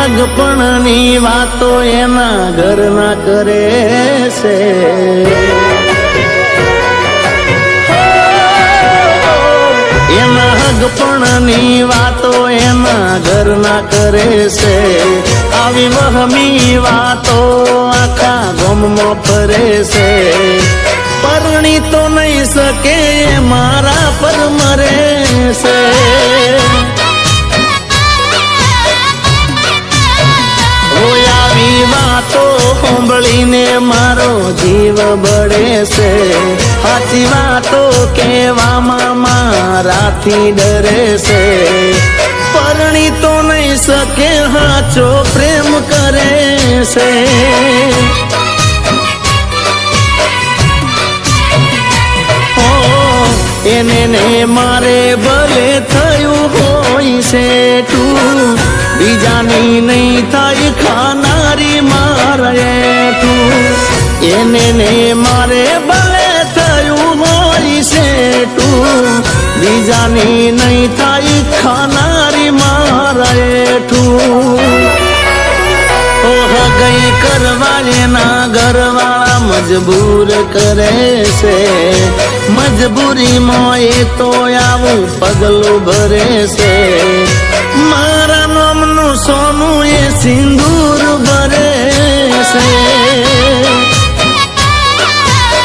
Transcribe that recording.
હગપણની વાતો એના ઘરના કરે છે. એના વાતો એના ઘરના કરે છે. આવી વહમી વાતો આખા ગમમાં ફરે છે. પરણી તો નહીં શકે મારા પર મરે મારો જીવ બળે છે સાચી વાતો કહેવામાં મારાથી ડરે છે પરણી તો નહીં શકે હાચો પ્રેમ કરે છે એને ને મારે ભલે થયું હોય છે તું બીજાની નહીં થાય ખાનારી એને ને મારે ભલે થયું હોય છે તું બીજાની નહીં થાય ખાનારી મારે તું ઓહ, ગઈ કરવા એના ઘરવાળા મજબૂર કરે છે. મજબૂરીમાં એ તો આવું પગલું ભરે છે. મારા નામનું સોનું એ સિંદૂર ભરે છે.